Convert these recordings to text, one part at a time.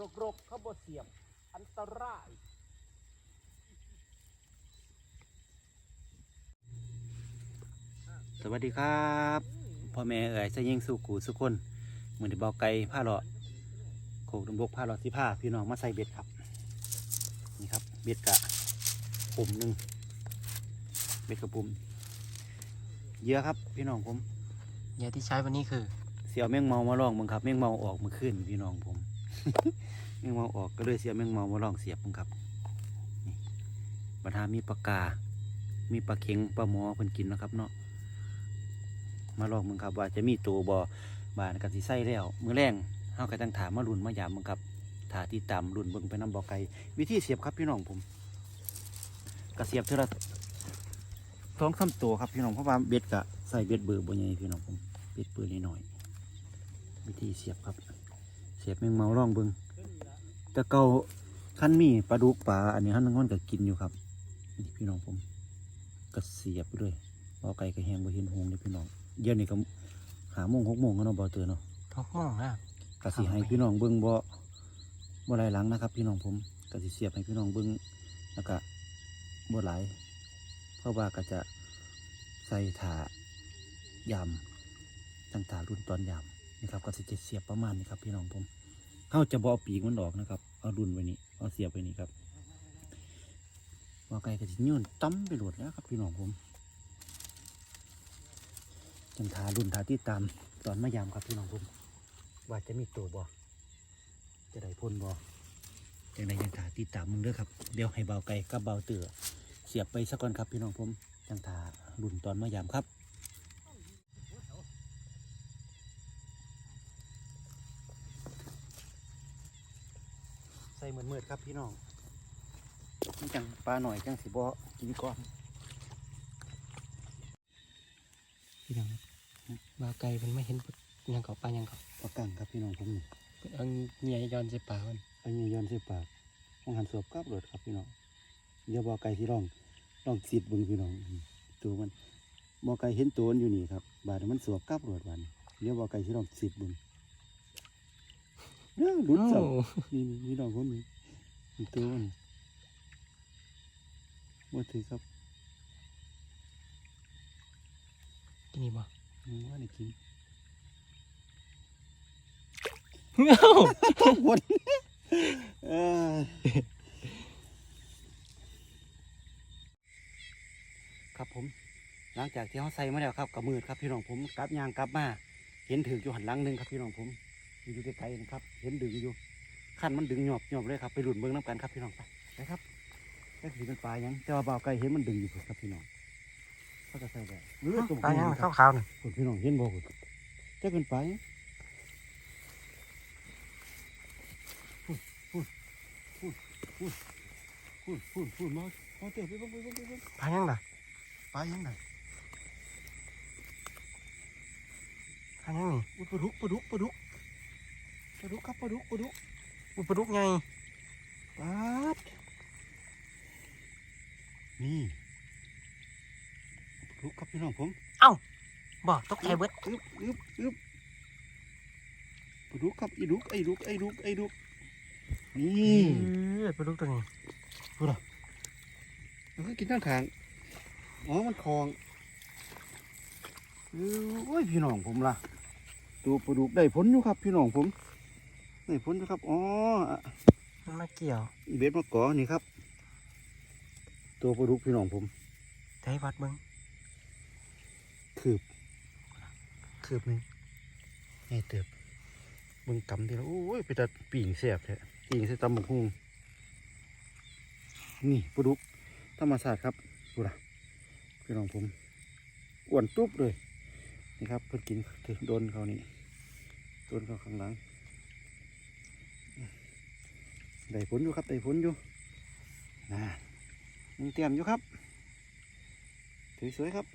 รกๆเขาบ่เสียบ อันตรายสวัสดีครับพ่อแม่เอ๋ยสยิงสู่กูสุกคนเหมือนที่บอกไก่ผ้าเลาะโขกดำบกผ้าเลาะสิผ้าพี่น้องมาใส่เบ็ดครับ นี่ครับ เบ็ดกะปุ่มหนึ่งเบ็ดกระปุ่มเยอะครับ พี่น้องผมเหยื่อที่ใช้วันนี้คือ เสียวแมงเมามาลองมึงครับแมงเมาออกเมื่อคืนพี่น้องผม แมงเมาออกก็เลยเสียแมงเมามาลองเสียบมึงครับนี่ปัญหามีปลากา มีปลาเข็งปลาหมอเพิ่นกินนะครับเนาะ มาลองมึงครับว่าจะมีตัวบ่บานกันสิใส่แล้ว มือแรงเฮาก็ตั้งถามมาลุ่นมายามมึงครับถาที่ตามลุ่นเบิ่งไปน้ำบ่อไก่วิธีเสียบครับพี่น้องผมก็เสียบเท่าละสองสามตัวครับพี่น้องเพราะว่าเบ็ดกะใส่เบ็ดเบอร์บ่ใหญ่พี่น้องผมเบ็ดเบอร์น้อย วิธีเสียบครับ เสียบแมงเมาลองเบิ่ง แต่เก่าขั้นมีปลาดุกปลาอันนี้ฮันนึงมันก็กินอยู่ครับนี่พี่น้องผมก็เสียบไปด้วยบ่อไก่ก็แหงบ่เห็นหงเลยพี่น้องเดี๋ยวนี้ก็หาโมงหกโมงแล้วเนาะบ่เตือนเนาะทุกหม่องนะกสิให้พี่น้องเบิ่งบ่บ่หลายหลังนะครับ พี่น้องผมกสิเสียบให้พี่น้องเบิ่งแล้วก็บ่หลายเพราะว่าก็จะใส่ถายำตั้งถารุ่นตอนยำนะครับ ก็สิจะเสียบประมาณนี้ครับ พี่น้องผมเขาจะบ่เอาปีกมันออกนะครับ เอารุ่นไว้นี่เอาเสียบไว้นี่ครับว่าไก่ก็สิโยนตั้มไปโหลดแล้วครับพี่น้องผมจังทารุ่นทาที่ตามตอนมายามครับพี่น้องผมว่าจะมีตัวบ่จะได้พ่นบ่จังใดยังถาติดตามมึงเด้อครับเดี๋ยวให้เบาไก่กับเบาเตือเสียบไปสักก่อนครับพี่น้องผมจังถารุ่นตอนมายามครับ ใส่เหมือนมืดๆ ครับพี่น้องมันจังปลาหน่อยจังสิบ่กินก่อนพี่น้องบาไก่มันไม่เห็นหยังเขาปลาหยังเขาปลากังครับพี่น้องผมนี่เพิ่นเอาเหยื่อย้อนใส่ปลามันอันนี้ย้อนใส่ปากของหันสวบกับรถครับพี่น้องเดี๋ยวบ่ไก่ที่ร้องลองสิดเบิ่งพี่น้องอืมตัวมันบ่ไก่เห็นตัวมันอยู่นี่ครับ บาดนี้มันสวบกับรถบาดนี้เดี๋ยวบ่ไก่ที่ร้องสิดเบิ่งเนี่ยหลุดโอ้เสับนี่นี่พี่น้องผมนี่นี่ ตัวมันบ่ถือครับที่นี่บ่อืมว่าได้กินเอ้าวนเอ้ยครับผม หลังจากที่เขาใส่มาแล้วครับกับมือครับพี่น้องผมกลับยางกลับมา เห็นถืออยู่หันหลังหนึ่งครับพี่น้องผม อยู่ไกลๆนะครับ เห็นดึงอยู่ ขั้นมันดึงหยอบหยอบเลยครับไปหลุดเบิ้งน้ำกันครับพี่น้องไปไปครับแค่สีเป็นปลาหยังแต่ว่าบ่าวไก่เห็นมันดึงอยู่ครับพี่น้องเขาจะใส่แบบเออตัวปลาหยังครับขาวๆน่ะคุณพี่น้องเห็นบ่คุณจะเป็นปลาหยังพูดพูดพูดพูดมาเอาเตะไปเบิ่งไปเบิ่งไปเบิ่งปลาหยังน่ะปลาหยังไงปลาหยังนี่อุ้ยปลาดุกปลาดุกปลาดุกปลาดุกครับปลาดุกปลาดุก อุปลาดุกไงปลาดนี่ปลาดุกครับพี่น้องผมบ่ตกใจเบิดอึบอึบอึบปลาดุกครับไอ้ดุกไอ้ดุกไอ้ดุกไอ้ดุกนี่เออปลาดุกตัวนี้มันก็กินทั้งขางอ๋อมันคลองเออโอ้ยพี่น้องผมล่ะ ตัวปลาดุกได้ผลอยู่ครับ พี่น้องผม ได้ผลอยู่ครับอ๋อมันมาเกี่ยวอีเบ็ดมะกอนี่ครับ ตัวปลาดุกพี่น้องผมใช้วัดเบิ่งคืบคืบหนึงไงเติบมึงกำทีละโอ้ยไปตัดปีงแสบแท้ปีงใส่ตำบักฮุงนี่ปลาดุกธรรมศาสตร์ครับดูละพี่น้องผมอ้วนตุ๊บเลยนี่ครับเพิ่นกินถึงโดนเขานี่โดนเขาข้างหลัง ได้ผลอยู่ครับได้ผลอยู่น่ายังเตรียมอยู่ครับสวยๆครับ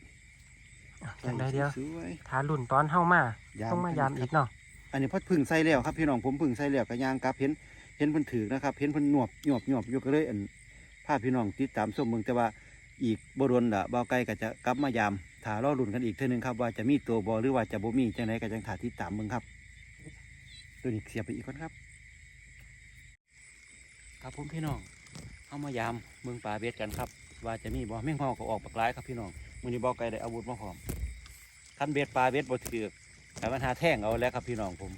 อะจังได้เดียวสวยทารุ่นตอนเฮามาๆต้องมายามนอีนี้กครับเนาะอันนี้พอพึ่งใส่แล้วครับพี่น้องผมพึ่งใส่แล้วก็ยางกลับเห็นเห็นเพิ่นถือนะครับ เห็นเพิ่นหนวบหนวบหนวบอยู่ก็เลยอันพาพี่น้องติดตามส้มเมืองแต่ว่าอีกบ่โดนละบ่าวไก่ก็จะกลับมายามถ่ารอรุ่นกันอีกเท่านึงครับว่าจะมีตัวบ่หรือว่าจะบ่มีจังไดก็จังถ่าติดตามเบิ่งครับ ตัวนี้เสียบไปอีกก่อนครับ ครับผมพี่น้องเข้ามายามเมืองป่าเบ็ดกันครับ ว่าจะมีบ่อแม่งเมาก็ออกปากรายครับพี่น้องมือนี้บ่อไก่ได้อาวุธมาพร้อมคันเบ็ดปลาเบ็ดบ่ถือแต่มันหาแท่งเอาแล้วครับพี่น้องผม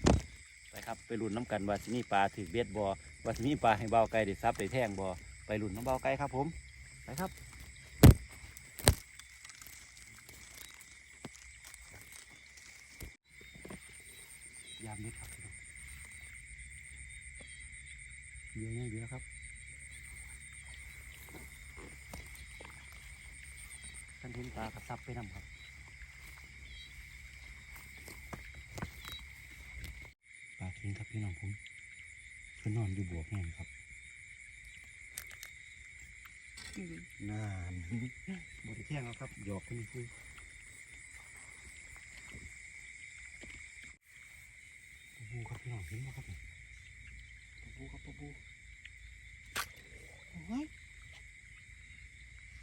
ไปครับไปลุ้นน้ำกันว่าจะมีปลาถือเบ็ดบ่อว่าจะมีปลาให้เบาไก่ได้ซับได้แท่งบ่อไปลุ้นน้ำเบาไก่ครับผมไปครับยามเบ็ดครับพี่น้องเยอะแน่เยอะครับ ท่านเห็น ปลากระซับไปนำครับปลาทิ้งครับพี่น้องผมเพื่อนนอนอยู่บวกแห้งครับนานบไดแท่งแล้วครับหยอกกันคือปะบูครับพี่น้องเห็นไหมครับนี่ปะบูครับปะบูโอ้ย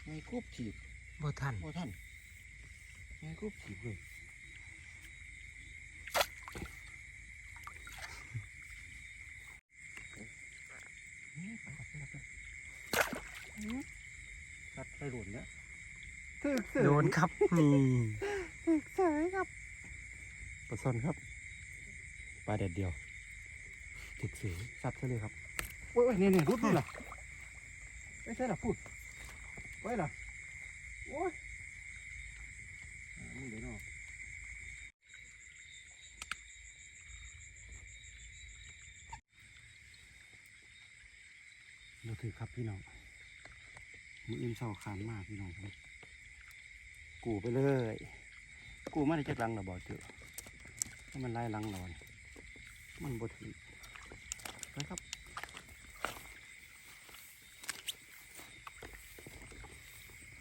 ไงกบถีบ บ่ทันโอ้ท่านไงกบถีบเลยนี่ไปกับไปกับไปตัดไปหลุนเนี่ยถึกเสยโดนครับ นี่ถึกเสยครับปลาซ่อนครับปลาเด็ดเดียวถึกเสยสัตว์ซะเลยครับโอ้ยโอ้ยเนี่ยเนี่ยรุดนี่ล่ะไม่ใช่หรอพูดไว้ล่ะ โอ้ยมึงเดี๋ยวนาะเราถือครับพี่น้องมืออิ่มเศร้าคานมากพี่น้องครับกูไปเลย กูไม่ได้จะลังระบอเจอให้มันไล่ลังนอน มันบดถือนะครับ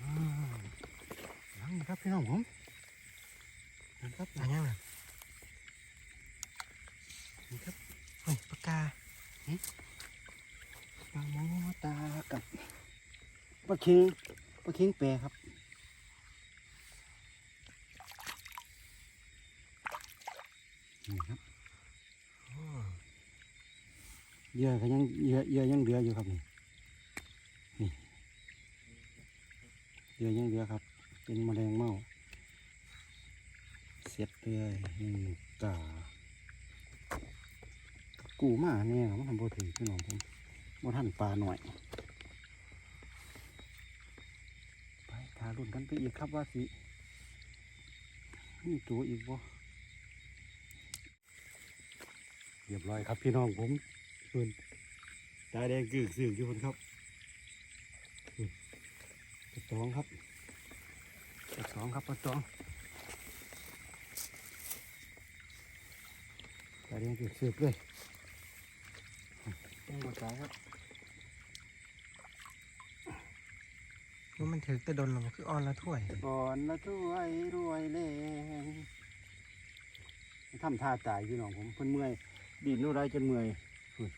อ่าลังนะครับ พี่น้องผมนะครับอะไรยังน่ะนี่ครับเฮ้ยปากกาปลาหมอตากับปลาเค็งปลาเค็งแปรครับนี่ครับอืมเหยื่อก็ยังเหยื่อเหยื่อยังเหลืออยู่ครับนี่นี่เหยื่อยังเหลือครับ เป็นแมลงเม่าเสียดเลยหนึ่งกากูมาเนี่ยมันทำโบถือพี่น้องผมบ่ท่านปลาหน่อย ไปทารุ่นกันไปอีกครับว่าสิมีตัวอีกบ่เรียบร้อยครับพี่น้องผมเพิ่นตาแดงกึกสึกอยู่คนครับอืมปลาตองครับ ปลาตองครับปลาตองตาแดงกึกสึกเลยต้องมาตายครับว่ามันถือแต่โดนหรอคือออนละถ้วยก่อนละช่วยรวยแรงทำท่าตายพี่น้องผมเพิ่นเมื่อยดีดนู่นไรจนเมื่อยพุ่น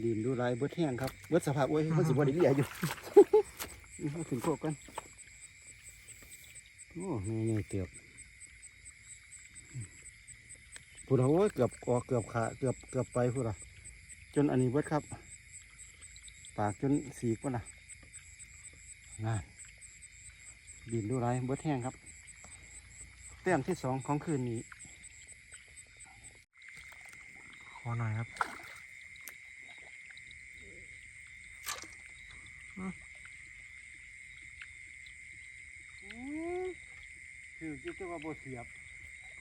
ดีนดูไรเบิดแห้งครับเบิดสภาพโอ้ยเพิ่นสิบ่ได้เบียอยู่นี่เอาถึงโคกกันโอ้แม่ใหญ่เกือบพูดเอาโอ้ยเกือบออกเกือบขาเกือบเกือบไปพูดอะจนอันนี้เบิดครับ ปากจนสีกว่าน่ะงานบินดูไรเบิดแห้งครับแต้มที่สองของคืนนี้ขอหน่อยครับ คือคิดว่าโบเสียบ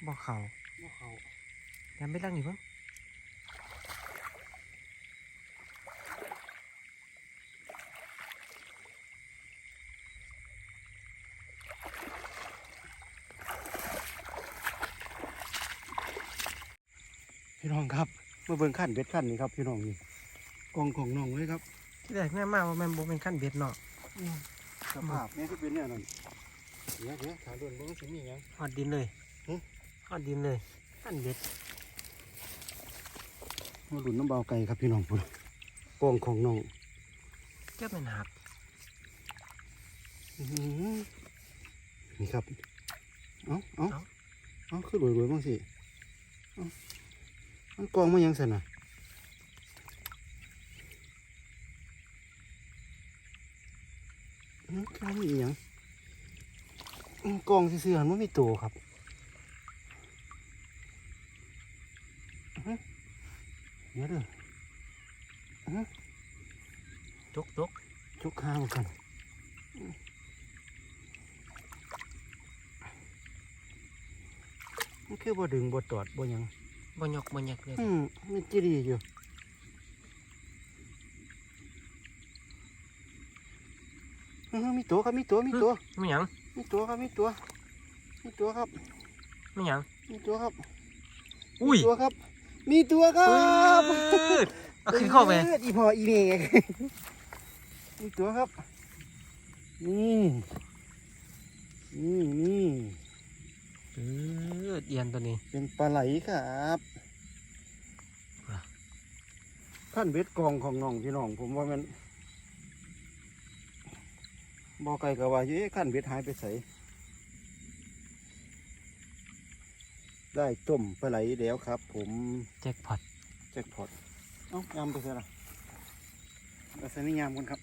บ่เขาบ่เขายังไม่ตั้งอีกมั้งพี่น้องครับมาเบิ่งขั้นเบ็ดขั้นนี้ครับ พี่น้องนี่กองของน้องเลยครับ ที่แรกแม่มาว่าแม่นบ่เป็นขั้นเบ็ดเนาะสภาพแม่ก็เป็นเนี่ยนั่นเดี๋ยวเดี๋ยวถาด่วนเบิ่งสิมีหยังฮอดดินเลยหึฮอดดินเลยขั้นเบ็ดมาหลุนน้ำเบาไก่ครับพี่น้องพุ่นกองของน้องเจ้าเป็นหักอื้อหือนี่ครับ เอาเอาเอาคือรวยรวยๆบ้างสิเอามันกองมายังสันน่ะ มกองอีหยังอืมกองเสื่อๆมันไม่มีตัวครับอื้อหือเดี๋ยวเด้ออื้อหือจกจกจุกข้าวกันมันคือบ่ดึงบ่ตอดบ่หยังบ่ยกบ่ยักเลยอืมมันจีดีอยู่เออมี ตัวครับมีตัวมีตัวไม่หยังมีตัวครับมีตัวมีตัวครับไม่หยังมีตัวครับ อุ้ยมีตัวครับ มีตัวครับปืดเอาขึ้นเข้าไปอออีพออีเมงมีตัวครับนี่นี่นี่ปืดเอียนตัวนี้ เป็นปลาไหลครับว่ะขั้นเบ็ดกองของน้องพี่น้องผมว่ามัน บอไก่กะว่าอยู่เอ๊ะขั้นเบ็ดหายไปใสได้ต้มปลาไหลแล้วครับ ผมแจ็คพอตแจ็คพอตเอ้ายำไปซะละเอาใส่นี่ยำกันครับ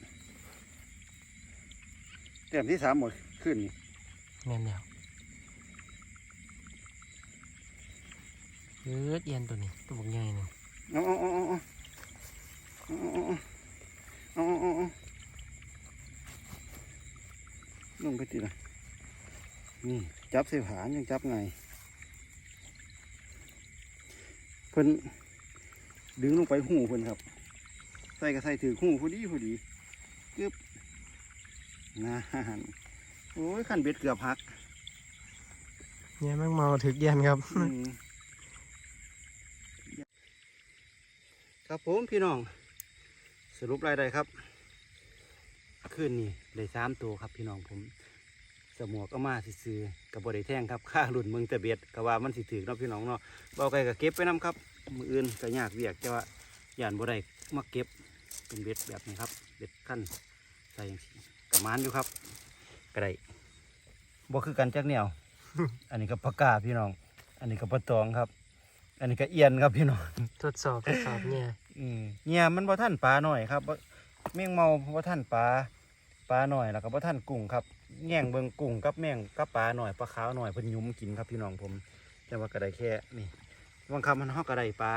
เต็มที่สามหมดขึ้นนี่แม่นแล้วปืดเอียนตัวนี้ตัวบักใหญ่หนึงเอาเอาเอาเอาเอาเอาเอาเอาเอาเอาลง ไปตีละนี่จับใส่ผานยังจับไงเพิ่นดึงลงไปหูเพิ่นครับ ใส่ก็ใส่ถือหูพอดีพอดีกึบนานโอ้ยขันเบ็ดเกือบหักเนี่ยแม่งเมาถึกเอียนครับอืมครับผมพี่น้อง สรุปรายได้ครับ ขึ้นนี่ได้สามตัวครับพี่น้องผมสมวกก็มาสิซื้อๆกับบริแท่งครับค่ารุ่นเมืองแต่เบ็ดก็ว่ามันสิถือเนาะพี่น้องเนาะเบาไก่ก็เก็บไปน้ำครับมืออื่นก็ยากเวียกแต่ว่าย่านบ่ได้มาเก็บเป็นเบ็ดแบบนี้ครับ เบ็ดขั้นใส่อย่างนี้กระมานอยู่ครับก็ได้บ่คือกันจักแนวอันนี้ก็ปากกาพี่น้อง อันนี้ก็ปลาตองครับ อันนี้ก็เอียนครับพี่น้องทดสอบทดสอบเนี่ยอืมเนี่ยมันบ่ท่านปลาหน่อยครับบ่ แมงเมาบ่ท่านปลาปลาหน่อยแล้วก็บ่ท่านกุ้งครับแง่งเบิงกุ้งกับแมงกับปลาหน่อยปลาขาวหน่อยเพิ่นยุ้มกินครับพี่น้องผมแต่ว่าก็ไดแค่นี่บางคำมันเฮาก็ไดปลา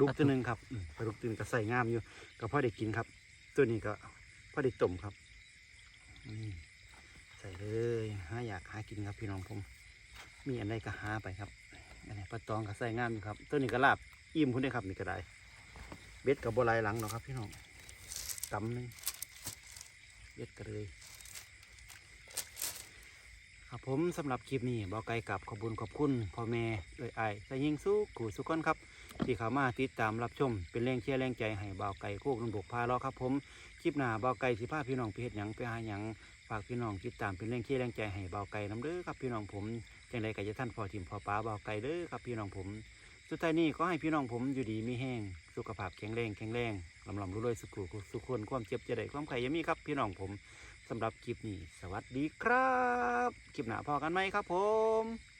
ดุกตัวหนึ่งครับอืมปลาดุกตัวหนึงก็ใส่งามอยู่ก็พ่อได้กินครับ ตัวนี้ก็พ่อได้ต้มครับใส่เลยหาอยากหากินครับพี่น้องผม มีอันใดก็หาไปครับอันนี้ปลาตองก็ใส่งามอยู่ครับ ตัวนี้ก็ลาบอิ่มพุ่นได้ครับนี่ก็ได้เบ็ดกับโบหลายหลังเนาะครับพี่น้อง กำหนึ่งเบ็ดก็เลยครับผมสำหรับคลิปนี้บอไก่กับขอบุญขอบคุณพ่อแม่เอ่ยไอ้ใส่ยิงสู้กูสุกคนครับ ที่เข้ามาติดตามรับชม เป็นแรงเชียร์แรงใจให้บ่าวไก่โคกนุ่นบกพาล้อครับ ผมคลิปหน้าบ่าวไก่สิพาพี่น้องไปเฮ็ดหยังไปหาหยังฝากพี่น้องติดตามเป็นแรงเชียร์แรงใจให้บ่าวไก่น้ำเด้อครับพี่น้องผมจังใดก็จะท่านพอทิมพอป้าบ่าวไก่เด้อครับพี่น้องผม สุดท้ายนี้ก็ให้พี่น้องผมอยู่ดีมีแห้งสุขภาพแข็งแรงแข็งแรงลำลำรวยสุขุสุขคนความเจ็บจะได้ความไข่ยังมีครับ พี่น้องผมสำหรับคลิปนี้ สวัสดีครับ คลิปหน้าพอกันไหมครับผม